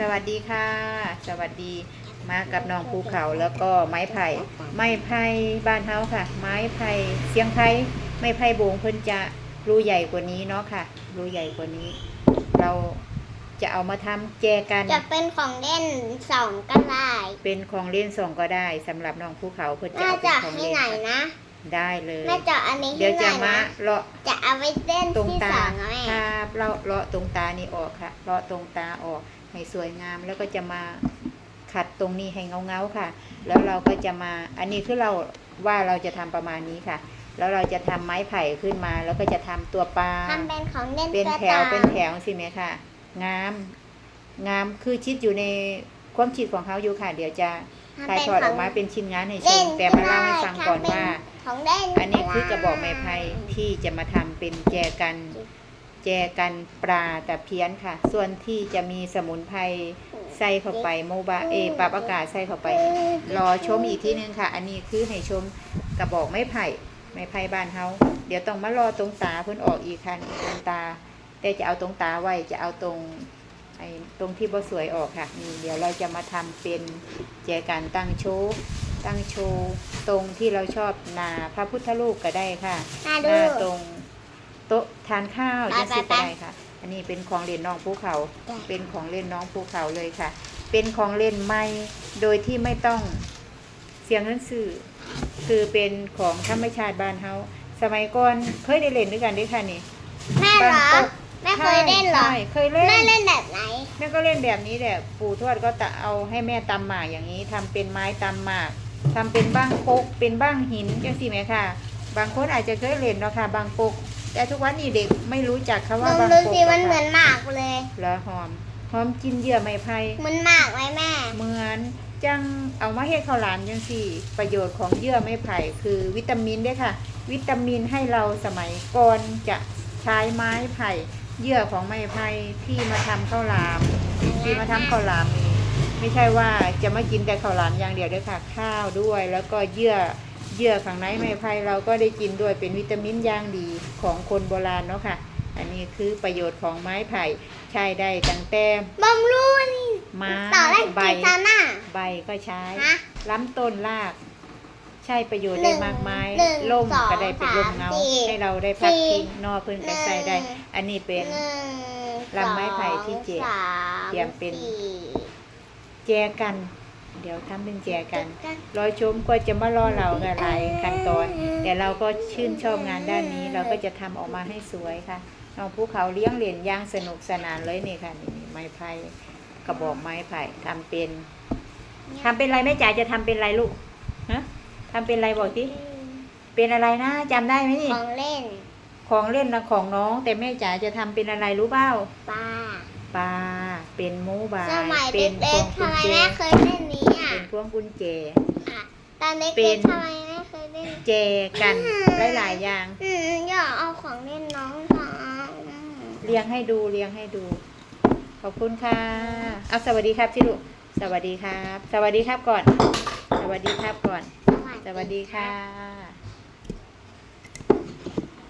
สวัสดีค่ะ สวัสดีมากับน้องภูเขาแล้วก็ไม้ไผ่ไม้ไผ่บ้านเฮาค่ะ ไม้ไผ่เสียงไผ่ไม้ไผ่โบงเพิ่นจะรูใหญ่กว่านี้เนาะค่ะ รูใหญ่กว่านี้ เราจะเอามาทำแจกัน จะเป็นของเล่นสองก็ได้ เป็นของเล่นส่งก็ได้สำหรับน้องภูเขาเพิ่นจะแม่เอาเป็จะนของให้เล่นไหนค่ะนะ ได้เลยแม่จะอันนี้เดี๋ยวให้จะไหนมานะเลาะจะเอาไว้เล่นตรงที่ตาสองนะแม่ครับเราเลาะตรงตานี่ออกค่ะเลาะตรงตาออกให้สวยงามแล้วก็จะมาขัดตรงนี้ให้เงาเงาๆค่ะ แล้วเราก็จะมาอันนี้คือเราว่าเราจะทำประมาณนี้ค่ะ แล้วเราจะทำไม้ไผ่ขึ้นมา แล้วก็จะทำตัวปลาทำเป็นของเล่นเป็นตัวแถวต่างเป็นแถวสิไหมค่ะงามงามคือชิดอยู่ใน ความคิดของเขาอยู่ค่ะ เดี๋ยวจะทำถ่ายเป็นทอดขออองกมาเป็นชิ้นงานให้ชเล่มนแต่มาเล่าให้ฟังก่อนได้ว่า ของเล่นอันนี้คือกระบอกไม้ไผ่ที่จะมาทำเป็นแจกัน แจกันปลาแต่เพี้ยนค่ะ ส่วนที่จะมีสมุนไพรใส่เข้าไปโมบาเอปรับอากาศใส่เข้าไป รอชมอีกทีนึงค่ะ อันนี้คือให้ชมกระบอกไม้ไผ่ไม้ไผ่บ้านเฮาเดี๋ยวต้องมารอตรงตาเพิ่นออกอีกค่ะตรงตา แต่จะเอาตรงตาไว้จะเอาตรง ไอ้ตรงที่บ่สวยออกค่ะนี่เดี๋ยวเราจะมาทำเป็นแจกันตั้งโชว์ตั้งโชว์ตรงที่เราชอบหนาพระพุทธรูปก็ได้ค่ะมาหดู น้าตรงโต๊ะทานข้าวไปยังสิไปก็ได้ค่ะ อันนี้เป็นของเล่นน้องภูเขา จ้ะเป็นของเล่นน้องภูเขาเลยค่ะ เป็นของเล่นใหม่โดยที่ไม่ต้องเสียงเงินซื้อคือเป็นของธรรมชาติบ้านเฮาสมัยก่อนเคยได้เล่นด้วยกันด้วยค่ะนี่แม่เหรอบ้านโต๊ะ แม่เคยเล่นเหรอ ใช่เคยเล่น แม่เล่นแบบไหน แม่ก็เล่นแบบนี้แหละ ปู่ทวดก็จะเอาให้แม่ตำหมากอย่างนี้ทำเป็นไม้ตำหมากทำเป็นบ้างปกเป็นบ้างหินจังสิไหมค่ะ บางคนอาจจะเคยเล่นเนาะค่ะบางปก แต่ทุกวันนี้เด็กไม่รู้จักคำลว่าองบางดูปกสิมันเหมืหรออนหมากเลย เหรอหอม หอมกินเหยื่อไม้ไผ่ เหมือนหมากไหมแม่ เหมือนจังเอามาเฮ็ดข้าวหลามจังสี่ ประโยชน์ของเหยื่อไม้ไผ่คือวิตามินเด้วยค่ะ วิตามินให้เราสมัยก่อนจะใช้ไม้ไผ่ เหยื่อของไม้ไผ่ที่มาทำข้าวหลาม ที่มาทำข้าวหลามนี่ไม่ใช่ว่าจะมากินแต่ข้าวหลามอย่างเดียวด้วยค่ะข้าวด้วย แล้วก็เยื่อเยื่อข้างในไม้ไผ่เราก็ได้กินด้วยเป็นวิตามินอย่างดีของคนโบราณเนาะค่ะ อันนี้คือประโยชน์ของไม้ไผ่ใช้ได้ตั้งแต่บำรุงนี่ไม้ต่อแรกใบกีซาน่าใบก็ใช้ฮะล้ำต้นราก ใช้ประโยชน์ได้มากมายหนึ่งล่มสองก็ได้เป็นร่มเงา สามสี่ให้เราได้พักสี่พิงนอเพิ่นก็ใส่ได้ หนึ่ง อันนี้เป็น หนึ่งลำไม้ไผ่ที่เจ็ดสองสามเตรียมเป็น สี่แจกัน เดี๋ยวทำเป็นแจกัน รอชมก็จะมารอเรากันหลายขั้นตอน แต่เราก็ชื่นชอบงานด้านนี้ เราก็จะทำออกมาให้สวยค่ะน้องภูเขาเลี้ยงเหรียญย่างสนุกสนานเลยนี่ค่ะนี่ไม้ไผ่กระบอกไม้ไผ่ทำเป็นทำเป็นอะไรแม่จ๋าจะทำเป็นอะไรลูกฮะ ทำเป็นอะไรบอกสิเป็นอะไรนะจำได้ไหมนี่ ของเล่นของเล่นนะของน้อง แต่แม่จ๋าจะทำเป็นอะไรรู้เปล่าปลาปลาเป็นหมูบาสมัยเป็นพเด็วกงๆกุทำญไมแจแม่เคยเล่นนี้อะเป็นพวงกุญแจอะตอนเด็เป็กน ๆทำไมแม่เคยเล่น แจกันหลายๆอย่าง อืมอยากเอาของเล่นน้องทำอืมเลี้ยงให้ดูเลี้ยงให้ดู ขอบคุณค่ะเอาสวัสดีครับที่ลูกสวัสดีครับ สวัสดีครับก่อนส วัสดีครับก่อน สวัสดีค่ะ